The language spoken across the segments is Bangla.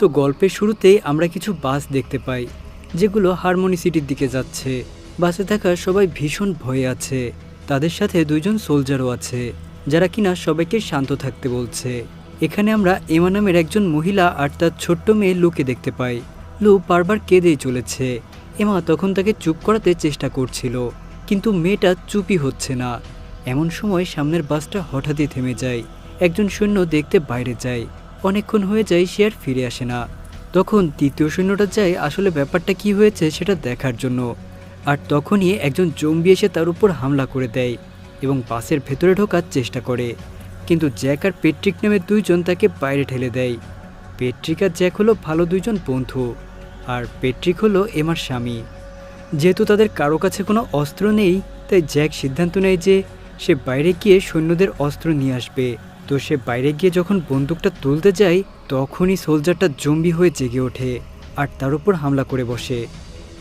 তো গল্পের শুরুতেই আমরা কিছু বাস দেখতে পাই, যেগুলো হারমোনি সিটির দিকে যাচ্ছে। বাসে থাকা সবাই ভীষণ ভয়ে আছে। তাদের সাথে দুইজন সোলজারও আছে, যারা কিনা সবাইকে শান্ত থাকতে বলছে। এখানে আমরা এমা নামের একজন মহিলা আর তার ছোট্ট মেয়ে লুকে দেখতে পাই। লু বারবার কেঁদেই চলেছে। এমা তখন তাকে চুপ করাতে চেষ্টা করছিল, কিন্তু মেয়েটা চুপই হচ্ছে না। এমন সময় সামনের বাসটা হঠাৎই থেমে যায়। একজন সৈন্য দেখতে বাইরে যায়। অনেকক্ষণ হয়ে যায়, সে আর ফিরে আসে না। তখন তৃতীয় সৈন্যটা যায়, আসলে ব্যাপারটা কি হয়েছে সেটা দেখার জন্য। আর তখনই একজন জম্বি এসে তার উপর হামলা করে দেয় এবং বাসের ভেতরে ঢোকার চেষ্টা করে। কিন্তু জ্যাক আর পেট্রিক নামে দুইজন তাকে বাইরে ঠেলে দেয়। পেট্রিক আর জ্যাক হলো ভালো দুইজন বন্ধু, আর পেট্রিক হলো এমার স্বামী। যেহেতু তাদের কারও কাছে কোনো অস্ত্র নেই, তাই জ্যাক সিদ্ধান্ত নেয় যে সে বাইরে গিয়ে সৈন্যদের অস্ত্র নিয়ে আসবে। তো সে বাইরে গিয়ে যখন বন্দুকটা তুলতে যায়, তখনই সোলজারটা জম্বি হয়ে জেগে ওঠে আর তার উপর হামলা করে বসে।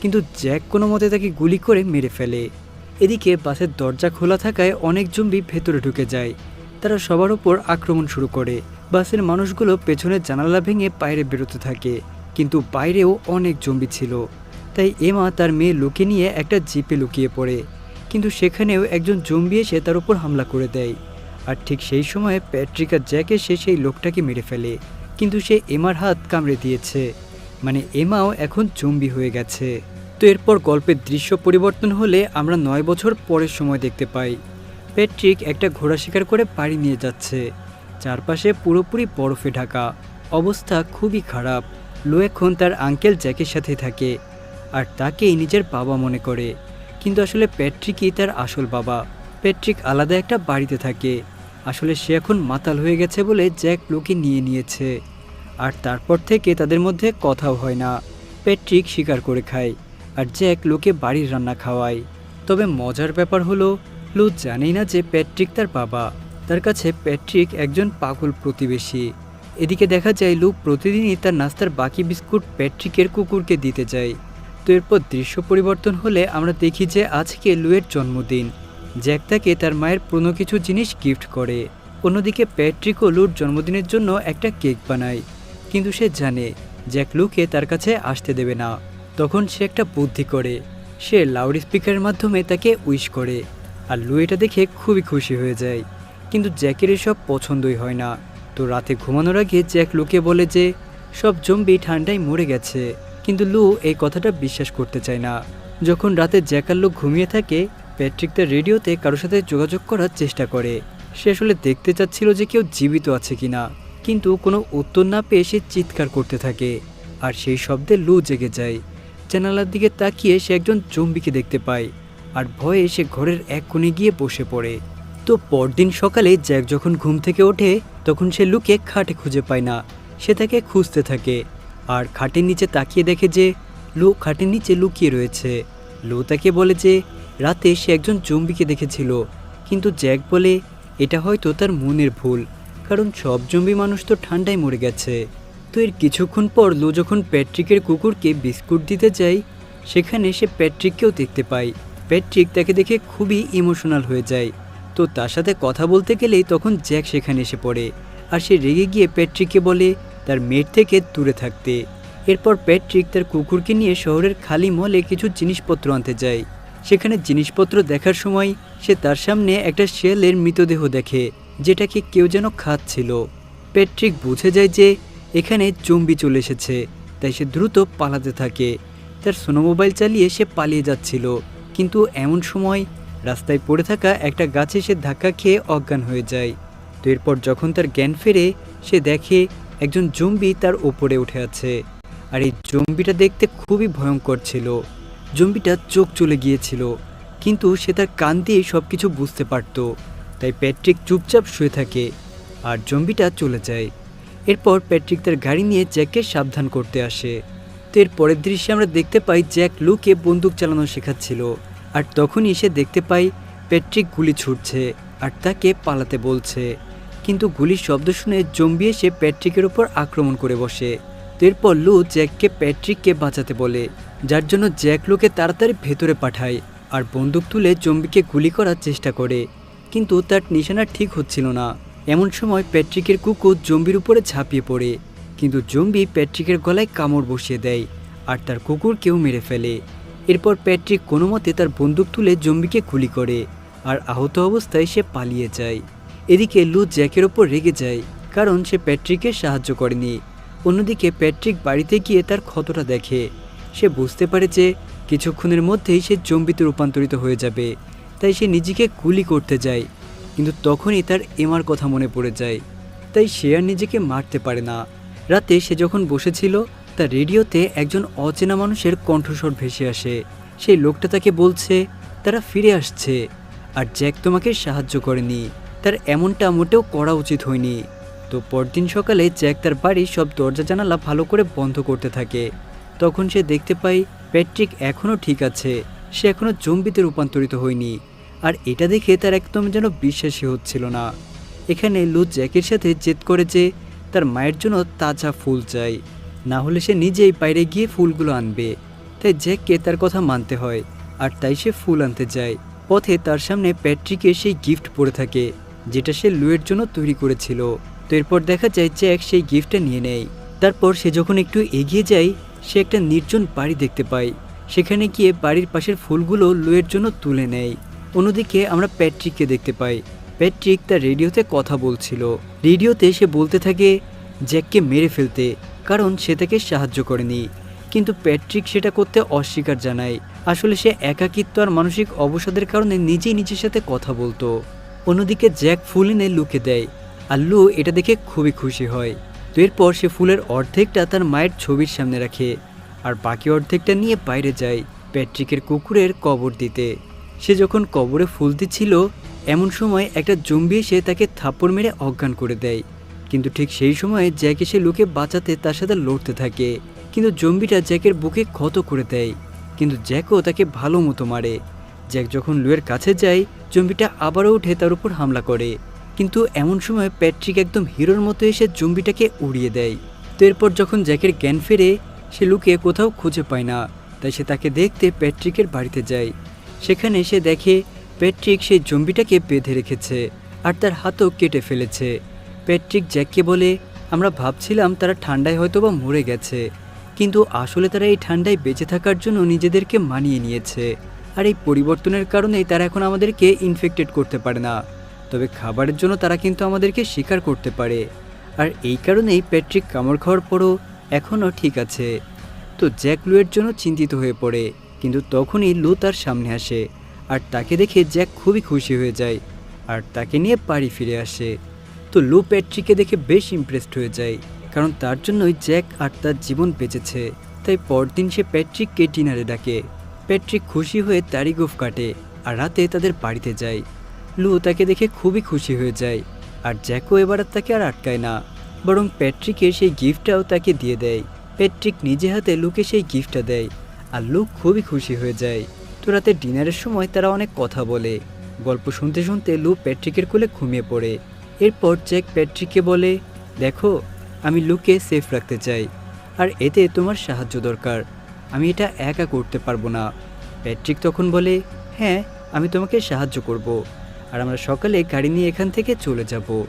কিন্তু জ্যাক কোনো মতে তাকে গুলি করে মেরে ফেলে। এদিকে বাসের দরজা খোলা থাকায় অনেক জম্বি ভেতরে ঢুকে যায়। তারা সবার উপর আক্রমণ শুরু করে। বাসের মানুষগুলো পেছনের জানালা ভেঙে বাইরে বেরোতে থাকে, কিন্তু বাইরেও অনেক জম্বি ছিল। তাই এমা তার মেয়ে লুকে নিয়ে একটা জিপে লুকিয়ে পড়ে। কিন্তু সেখানেও একজন জম্বি এসে তার উপর হামলা করে দেয়। আর ঠিক সেই সময় প্যাট্রিকা জ্যাকে সে সেই লোকটাকে মেরে ফেলে। কিন্তু সে এমার হাত কামড়ে দিয়েছে। মানে এমাও এখন জম্বি হয়ে গেছে। তো এরপর গল্পের দৃশ্য পরিবর্তন হলে আমরা নয় বছর পরের সময় দেখতে পাই। প্যাট্রিক একটা ঘোড়া শিকার করে বাড়ি নিয়ে যাচ্ছে। চারপাশে পুরোপুরি বরফে ঢাকা। অবস্থা খুবই খারাপ। লো এখন তার আঙ্কেল জ্যাকের সাথে থাকে। আর তাকেই নিজের বাবা মনে করে। কিন্তু আসলে প্যাট্রিকই তার আসল বাবা। প্যাট্রিক আলাদা একটা বাড়িতে থাকে। আসলে সে এখন মাতাল হয়ে গেছে বলে জ্যাক লোকে নিয়ে নিয়েছে। আর তারপর থেকে তাদের মধ্যে কথাও হয় না। প্যাট্রিক শিকার করে খায় আর জ্যাক লোকে বাড়ির রান্না খাওয়ায়। তবে মজার ব্যাপার হলো, লু জানেই না যে প্যাট্রিক তার বাবা। তার কাছে প্যাট্রিক একজন পাগল প্রতিবেশী। এদিকে দেখা যায় লু প্রতিদিনই তার নাস্তার বাকি বিস্কুট প্যাট্রিকের কুকুরকে দিতে যায়। তো এরপর দৃশ্য পরিবর্তন হলে আমরা দেখি যে আজকে লুয়ের জন্মদিন। জ্যাক তাকে তার মায়ের পুরনো কিছু জিনিস গিফট করে। অন্যদিকে প্যাট্রিক ও লুর জন্মদিনের জন্য একটা কেক বানায়। কিন্তু সে জানে, জ্যাক লুকে তার কাছে আসতে দেবে না। তখন সে একটা বুদ্ধি করে। সে লাউড স্পিকারের মাধ্যমে তাকে উইশ করে। আর লু এটা দেখে খুবই খুশি হয়ে যায়। কিন্তু জ্যাকের এসব পছন্দই হয় না। তো রাতে ঘুমানোর আগে জ্যাক লুকে বলে যে, সব জম্বি ঠান্ডায় মরে গেছে। কিন্তু লু এই কথাটা বিশ্বাস করতে চায় না। যখন রাতে জ্যাকার লোক ঘুমিয়ে থাকে প্যাট্রিক তার রেডিওতে কারোর সাথে যোগাযোগ করার চেষ্টা করে। সে আসলে দেখতে চাচ্ছিল যে কেউ জীবিত আছে কিনা। কিন্তু কোনো উত্তর না পেয়ে সে চিৎকার করতে থাকে। আর সেই শব্দে লু জেগে যায়। জানালার দিকে তাকিয়ে সে একজন জম্বিকে দেখতে পায়। আর ভয়ে সে ঘরের এক কোণে গিয়ে বসে পড়ে। তো পরদিন সকালে জ্যাক যখন ঘুম থেকে ওঠে, তখন সে লুকে খাটে খুঁজে পায় না। সে তাকে খুঁজতে থাকে। আর খাটের নিচে তাকিয়ে দেখে যে, লু খাটের নিচে লুকিয়ে রয়েছে। লু তাকে বলে যে রাতে সে একজন জম্বিকে দেখেছিল। কিন্তু জ্যাক বলে, এটা হয়তো তার মনের ভুল, কারণ সব জম্বি মানুষ তো ঠান্ডায় মরে গেছে। তো এর কিছুক্ষণ পর লো যখন প্যাট্রিকের কুকুরকে বিস্কুট দিতে যায়, সেখানে সে প্যাট্রিককেও দেখতে পায়। প্যাট্রিক তাকে দেখে খুবই ইমোশনাল হয়ে যায়। তো তার সাথে কথা বলতে গেলেই তখন জ্যাক সেখানে এসে পড়ে। আর সে রেগে গিয়ে প্যাট্রিককে বলে, তার মেয়ের থেকে দূরে থাকতে। এরপর প্যাট্রিক তার কুকুরকে নিয়ে শহরের খালি মলে কিছু জিনিসপত্র আনতে যায়। সেখানে জিনিসপত্র দেখার সময় সে তার সামনে একটা শেলের মৃতদেহ দেখে, যেটাকে কেউ যেন খাচ্ছিল। প্যাট্রিক বুঝে যায় যে এখানে জম্বি চলে এসেছে, তাই সে দ্রুত পালাতে থাকে। তার সোনো মোবাইল চালিয়ে সে পালিয়ে যাচ্ছিল, কিন্তু এমন সময় রাস্তায় পড়ে থাকা একটা গাছে সে ধাক্কা খেয়ে অজ্ঞান হয়ে যায়। তো এরপর যখন তার জ্ঞান ফেরে, সে দেখে একজন জম্বি তার ওপরে উঠে আছে। আর এই জম্বিটা দেখতে খুবই ভয়ঙ্কর ছিল। জম্বিটা চোখ চলে গিয়েছিল, কিন্তু সে তার কান দিয়ে সব কিছু বুঝতে পারত। তাই প্যাট্রিক চুপচাপ শুয়ে থাকে আর জম্বিটা চলে যায়। এরপর প্যাট্রিক তার গাড়ি নিয়ে জ্যাককে সাবধান করতে আসে। তো এর পরের দৃশ্যে আমরা দেখতে পাই জ্যাক লুকে বন্দুক চালানো শেখাচ্ছিল আর তখনই সে দেখতে পাই প্যাট্রিক গুলি ছুটছে আর তাকে পালাতে বলছে। কিন্তু গুলির শব্দ শুনে জম্বি এসে প্যাট্রিকের ওপর আক্রমণ করে বসে। এরপর লু জ্যাককে প্যাট্রিককে বাঁচাতে বলে, যার জন্য জ্যাক লুকে তাড়াতাড়ি ভেতরে পাঠায় আর বন্দুক তুলে জম্বিকে গুলি করার চেষ্টা করে। কিন্তু তার নিশানা ঠিক হচ্ছিল না। এমন সময় প্যাট্রিকের কুকুর জম্বির উপরে ঝাঁপিয়ে পড়ে। কিন্তু জম্বি প্যাট্রিকের গলায় কামড় বসিয়ে দেয় আর তার কুকুরকেও মেরে ফেলে। এরপর প্যাট্রিক কোনো মতে তার বন্দুক তুলে জম্বিকে গুলি করে আর আহত অবস্থায় সে পালিয়ে যায়। এদিকে লু জ্যাকের ওপর রেগে যায়, কারণ সে প্যাট্রিককে সাহায্য করেনি। অন্যদিকে প্যাট্রিক বাড়িতে গিয়ে তার ক্ষতটা দেখে। সে বুঝতে পারে যে কিছুক্ষণের মধ্যেই সে জম্বিতে রূপান্তরিত হয়ে যাবে, তাই সে নিজেকে গুলি করতে যায়, কিন্তু তখনই তার এমার কথা মনে পড়ে যায়। তাই সে আর নিজেকে মারতে পারে না। রাতে সে যখন বসেছিল, তার রেডিওতে একজন অচেনা মানুষের কণ্ঠস্বর ভেসে আসে। সেই লোকটা তাকে বলছে, তারা ফিরে আসছে, আর জ্যাক তোমাকে সাহায্য করেনি। তার এমনটা মোটেও করা উচিত হয়নি। তো পরদিন সকালে জ্যাক তার বাড়ির সব দরজা জানালা ভালো করে বন্ধ করতে থাকে। তখন সে দেখতে পায় প্যাট্রিক এখনও ঠিক আছে, সে এখনও জম্বিতে রূপান্তরিত হয়নি। আর এটা দেখে তার একদম যেন বিশ্বাসই হচ্ছিল না। এখানে লু জ্যাকের সাথে জেদ করে যে তার মায়ের জন্য তাজা ফুল চাই, না হলে সে নিজেই বাইরে গিয়ে ফুলগুলো আনবে। তাই জ্যাককে তার কথা মানতে হয়, আর তাই সে ফুল আনতে যায়। পথে তার সামনে প্যাট্রিকের সেই গিফট পড়ে থাকে, যেটা সে লুয়ের জন্য তৈরি করেছিল। তো এরপর দেখা যায় জ্যাক সেই গিফটটা নিয়ে নেয়। তারপর সে যখন একটু এগিয়ে যায়, সে একটা নির্জন বাড়ি দেখতে পায়। সেখানে গিয়ে বাড়ির পাশের ফুলগুলো লুয়ের জন্য তুলে নেয়। অন্যদিকে আমরা প্যাট্রিককে দেখতে পাই। প্যাট্রিক তার রেডিওতে কথা বলছিল। রেডিওতে সে বলতে থাকে, জ্যাককে মেরে ফেলতে, কারণ সে তাকে সাহায্য করেনি। কিন্তু প্যাট্রিক সেটা করতে অস্বীকার জানায়। আসলে সে একাকিত্ব আর মানসিক অবসাদের কারণে নিজেই নিজের সাথে কথা বলতো। অন্যদিকে জ্যাক ফুল এনে লুকে দেয়। আর লু এটা দেখে খুবই খুশি হয়। তো এরপর সে ফুলের অর্ধেকটা তার মায়ের ছবির সামনে রাখে আর বাকি অর্ধেকটা নিয়ে বাইরে যায় প্যাট্রিকের কুকুরের কবর দিতে। সে যখন কবরে ফুল দিচ্ছিল, এমন সময় একটা জম্বি এসে তাকে থাপ্পড় মেরে অজ্ঞান করে দেয়। কিন্তু ঠিক সেই সময় জ্যাক এসে লুকে বাঁচাতে তার সাথে লড়তে থাকে। কিন্তু জম্বিটা জ্যাকের বুকে ক্ষত করে দেয়। কিন্তু জ্যাকও তাকে ভালো মতো মারে। জ্যাক যখন লুয়ের কাছে যায়, জম্বিটা আবারও উঠে তার উপর হামলা করে। কিন্তু এমন সময় প্যাট্রিক একদম হিরোর মতো এসে জম্বিটাকে উড়িয়ে দেয়। তো এরপর যখন জ্যাকের জ্ঞান ফেরে, সে লুকে কোথাও খুঁজে পায় না। তাই সে তাকে দেখতে প্যাট্রিকের বাড়িতে যায়। সেখানে সে দেখে প্যাট্রিক সেই জম্বিটাকে বেঁধে রেখেছে আর তার হাতও কেটে ফেলেছে। প্যাট্রিক জ্যাককে বলে, আমরা ভাবছিলাম তারা ঠান্ডায় হয়তো বা মরে গেছে, কিন্তু আসলে তারা এই ঠান্ডায় বেঁচে থাকার জন্য নিজেদেরকে মানিয়ে নিয়েছে। আর এই পরিবর্তনের কারণেই তারা এখন আমাদেরকে ইনফেক্টেড করতে পারে না। তবে খাবারের জন্য তারা কিন্তু আমাদেরকে শিকার করতে পারে। আর এই কারণেই প্যাট্রিক কামড় খাওয়ার পরও এখনও ঠিক আছে। তো জ্যাক লুয়ের জন্য চিন্তিত হয়ে পড়ে, কিন্তু তখনই লু তার সামনে আসে আর তাকে দেখে জ্যাক খুবই খুশি হয়ে যায় আর তাকে নিয়ে বাড়ি ফিরে আসে। তো লু প্যাট্রিককে দেখে বেশ ইমপ্রেসড হয়ে যায়, কারণ তার জন্যই জ্যাক আর তার জীবন বেঁচেছে, তাই পরদিন সে প্যাট্রিককে ডিনারে ডাকে। প্যাট্রিক খুশি হয়ে তারি গোফ কাটে আর রাতে তাদের বাড়িতে যায়। লু তাকে দেখে খুবই খুশি হয়ে যায়, আর জ্যাকো এবার তাকে আর আটকায় না, বরং প্যাট্রিকের সেই গিফটটাও তাকে দিয়ে দেয়। প্যাট্রিক নিজে হাতে লুকে সেই গিফটটা দেয়, আর লুক খুবই খুশি হয়ে যায়। তো রাতে ডিনারের সময় তারা অনেক কথা বলে। গল্প শুনতে শুনতে লু প্যাট্রিকের কোলে ঘুমিয়ে পড়ে। এরপর জ্যাক প্যাট্রিককে বলে, দেখো, আমি লুকে সেফ রাখতে চাই, আর এতে তোমার সাহায্য দরকার। আমি এটা একা করতে পারব না। প্যাট্রিক তখন বলে হ্যাঁ আমি তোমাকে সাহায্য করব। আর আমরা সকালে গাড়ি নিয়ে এখান থেকে চলে যাব।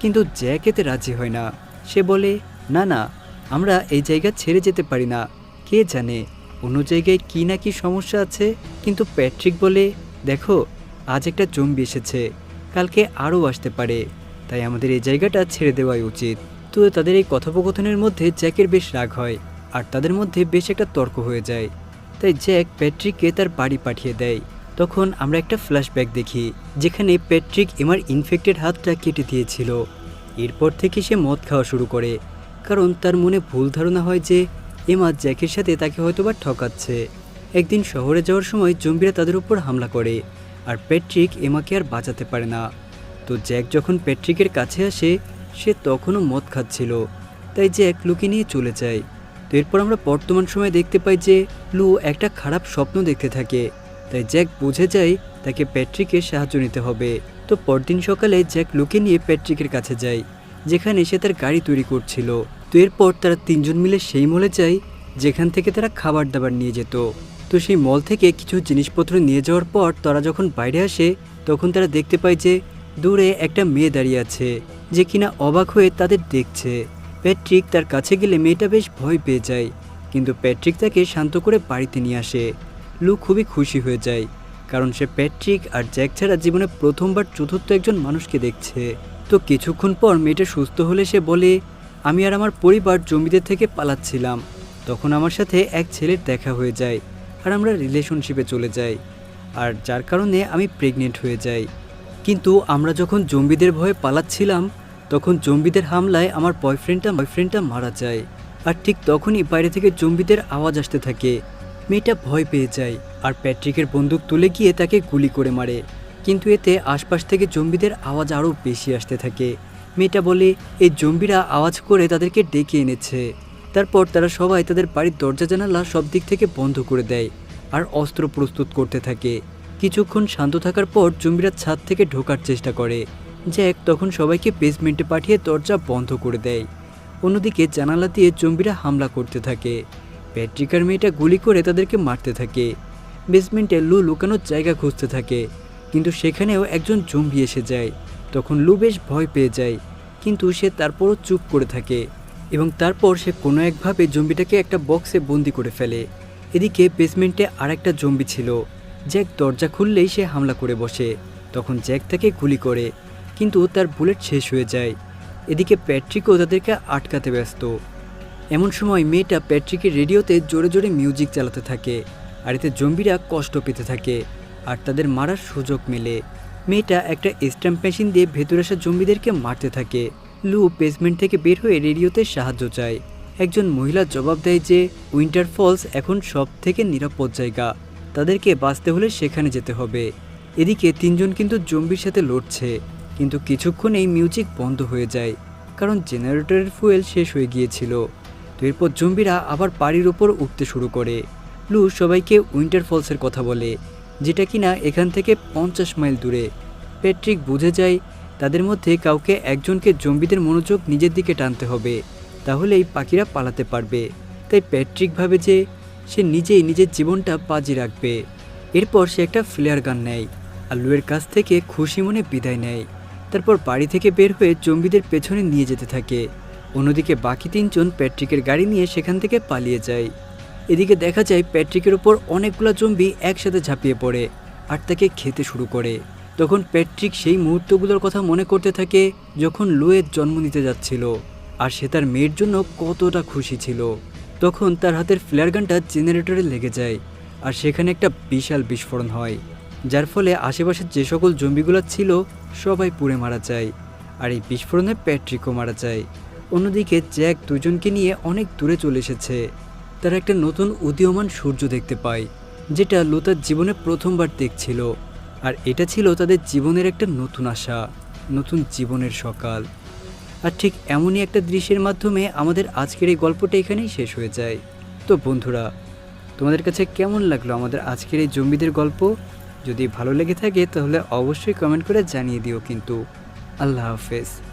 কিন্তু জ্যাক এতে রাজি হয় না। সে বলে, না না, আমরা এই জায়গা ছেড়ে যেতে পারি না। কে জানে, অন্য জায়গায় কী না কী সমস্যা আছে? কিন্তু প্যাট্রিক বলে, দেখো, আজ একটা জম্বি এসেছে। কালকে আরও আসতে পারে। তাই আমাদের এই জায়গাটা ছেড়ে দেওয়াই উচিত। তো তাদের এই কথোপকথনের মধ্যে জ্যাকের বেশ রাগ হয়, আর তাদের মধ্যে বেশ একটা তর্ক হয়ে যায়। তাই জ্যাক প্যাট্রিককে তার বাড়ি পাঠিয়ে দেয়। তখন আমরা একটা ফ্ল্যাশব্যাক দেখি, যেখানে প্যাট্রিক এমার ইনফেক্টেড হাতটা কেটে দিয়েছিল। এরপর থেকে সে মদ খাওয়া শুরু করে, কারণ তার মনে ভুল ধারণা হয় যে এমা জ্যাকের সাথে তাকে হয়তোবা ঠকাচ্ছে। একদিন শহরে যাওয়ার সময় জম্বিরা তাদের উপর হামলা করে, আর প্যাট্রিক এমাকে আর বাঁচাতে পারে না। তো জ্যাক যখন প্যাট্রিকের কাছে আসে, সে তখনও মদ খাচ্ছিল। তাই জ্যাক লুকে নিয়ে চলে যায়। তো এরপর আমরা বর্তমান সময়ে দেখতে পাই যে লু একটা খারাপ স্বপ্ন দেখতে থাকে। তাই জ্যাক বুঝে যায় তাকে প্যাট্রিকের সাহায্য নিতে হবে। তো পরদিন সকালে জ্যাক লুকে নিয়ে প্যাট্রিকের কাছে যায়, যেখানে সে তার গাড়ি তৈরি করছিল। তো এরপর তারা তিনজন মিলে সেই মলে যায়, যেখান থেকে তারা খাবার দাবার নিয়ে যেত। তো সেই মল থেকে কিছু জিনিসপত্র নিয়ে যাওয়ার পর তারা যখন বাইরে আসে, তখন তারা দেখতে পায় যে দূরে একটা মেয়ে দাঁড়িয়ে আছে, যে কিনা অবাক হয়ে তাদের দেখছে। প্যাট্রিক তার কাছে গেলে মেয়েটা বেশ ভয় পেয়ে যায়, কিন্তু প্যাট্রিক তাকে শান্ত করে বাড়িতে নিয়ে আসে। লু খুবই খুশি হয়ে যায়, কারণ সে প্যাট্রিক আর জ্যাক ছাড়া জীবনে প্রথমবার চতুর্থ একজন মানুষকে দেখছে। তো কিছুক্ষণ পর মেয়েটা সুস্থ হলে সে বলে, আমি আর আমার পরিবার জমিদের থেকে পালাচ্ছিলাম। তখন আমার সাথে এক ছেলের দেখা হয়ে যায় আর আমরা রিলেশনশিপে চলে যাই, আর যার কারণে আমি প্রেগনেন্ট হয়ে যাই। কিন্তু আমরা যখন জম্বিদের ভয়ে পালাচ্ছিলাম, তখন জম্বিদের হামলায় আমার বয়ফ্রেন্ডটা বয়ফ্রেন্ডটা মারা যায়। আর ঠিক তখনই বাইরে থেকে জম্বিদের আওয়াজ আসতে থাকে। মেয়েটা ভয় পেয়ে যায় আর প্যাট্রিকের বন্দুক তুলে গিয়ে তাকে গুলি করে মারে। কিন্তু এতে আশপাশ থেকে জম্বিদের আওয়াজ আরও বেশি আসতে থাকে। মেয়েটা বলে, এই জম্বিরা আওয়াজ করে তাদেরকে ডেকে এনেছে। তারপর তারা সবাই তাদের বাড়ির দরজা জানালা সব দিক থেকে বন্ধ করে দেয় আর অস্ত্র প্রস্তুত করতে থাকে। কিছুক্ষণ শান্ত থাকার পর জম্বিরা ছাদ থেকে ঢোকার চেষ্টা করে। জ্যাক তখন সবাইকে বেসমেন্টে পাঠিয়ে দরজা বন্ধ করে দেয়। অন্যদিকে জানালা দিয়ে জম্বিরা হামলা করতে থাকে। প্যাট্রিকার মেয়েটা গুলি করে তাদেরকে মারতে থাকে। বেসমেন্টে লু লুকানোর জায়গা খুঁজতে থাকে, কিন্তু সেখানেও একজন জম্বি এসে যায়। তখন লু বেশ ভয় পেয়ে যায়, কিন্তু সে তারপরও চুপ করে থাকে এবং তারপর সে কোনো একভাবে জম্বিটাকে একটা বক্সে বন্দি করে ফেলে। এদিকে বেসমেন্টে আরেকটা জম্বি ছিল, জ্যাক দরজা খুললেই সে হামলা করে বসে। তখন জ্যাক তাকে গুলি করে, কিন্তু তার বুলেট শেষ হয়ে যায়। এদিকে প্যাট্রিকও তাদেরকে আটকাতে ব্যস্ত। এমন সময় মেয়েটা প্যাট্রিকের রেডিওতে জোরে জোরে মিউজিক চালাতে থাকে, আর এতে জম্বিরা কষ্ট পেতে থাকে, আর তাদের মারার সুযোগ মেলে। মেয়েটা একটা স্ট্যাম্প মেশিন দিয়ে ভেতরে আসা জম্বিদেরকে মারতে থাকে। লু বেসমেন্ট থেকে বের হয়ে রেডিওতে সাহায্য চায়। একজন মহিলা জবাব দেয় যে, উইন্টার ফলস এখন সব থেকে নিরাপদ জায়গা। তাদেরকে বাঁচতে হলে সেখানে যেতে হবে। এদিকে তিনজন কিন্তু জম্বির সাথে লড়ছে। কিন্তু কিছুক্ষণেই মিউজিক বন্ধ হয়ে যায়, কারণ জেনারেটরের ফুয়েল শেষ হয়ে গিয়েছিল। তো এরপর জম্বিরা আবার বাড়ির উপর উঠতে শুরু করে। লু সবাইকে উইন্টার ফলসের কথা বলে, যেটা কিনা এখান থেকে পঞ্চাশ মাইল দূরে। প্যাট্রিক বুঝে যায়, তাদের মধ্যে কাউকে একজনকে জম্বিদের মনোযোগ নিজের দিকে টানতে হবে, তাহলেই পাখিরা পালাতে পারবে। তাই প্যাট্রিক ভাবে যে, সে নিজেই নিজের জীবনটা বাজি রাখবে। এরপর সে একটা ফ্লেয়ার গান নেয় আর লুয়ের কাছ থেকে খুশি মনে বিদায় নেয়। তারপর বাড়ি থেকে বের হয়ে জম্বিদের পেছনে নিয়ে যেতে থাকে। অন্যদিকে বাকি তিনজন প্যাট্রিকের গাড়ি নিয়ে সেখান থেকে পালিয়ে যায়। এদিকে দেখা যায় প্যাট্রিকের ওপর অনেকগুলো জম্বি একসাথে ঝাঁপিয়ে পড়ে আর তাকে খেতে শুরু করে। তখন প্যাট্রিক সেই মুহূর্তগুলোর কথা মনে করতে থাকে যখন লুয়ের জন্ম নিতে যাচ্ছিল আর সে তার মেয়ের জন্য কতটা খুশি ছিল। তখন তার হাতের ফ্লেয়ার গানটা জেনারেটরে লেগে যায় আর সেখানে একটা বিশাল বিস্ফোরণ হয়, যার ফলে আশেপাশের যে সকল জম্বিগুলো ছিল সবাই পুড়ে মারা যায় আর এই বিস্ফোরণে প্যাট্রিকও মারা যায়। অন্যদিকে জ্যাক দুজনকে নিয়ে অনেক দূরে চলে এসেছে। তারা একটা নতুন উদীয়মান সূর্য দেখতে পায়, যেটা লোতার জীবনে প্রথমবার দেখছিল। আর এটা ছিল তাদের জীবনের একটা নতুন আশা, নতুন জীবনের সকাল। আর ঠিক এমনই একটা দৃশ্যের মাধ্যমে আমাদের আজকের এই গল্পটা এখানেই শেষ হয়ে যায়। তো বন্ধুরা, তোমাদের কাছে কেমন লাগল আমাদের আজকের এই জম্বিদের গল্প? যদি ভালো লেগে থাকে তাহলে অবশ্যই কমেন্ট করে জানিয়ে দিও কিন্তু। আল্লাহ হাফেজ।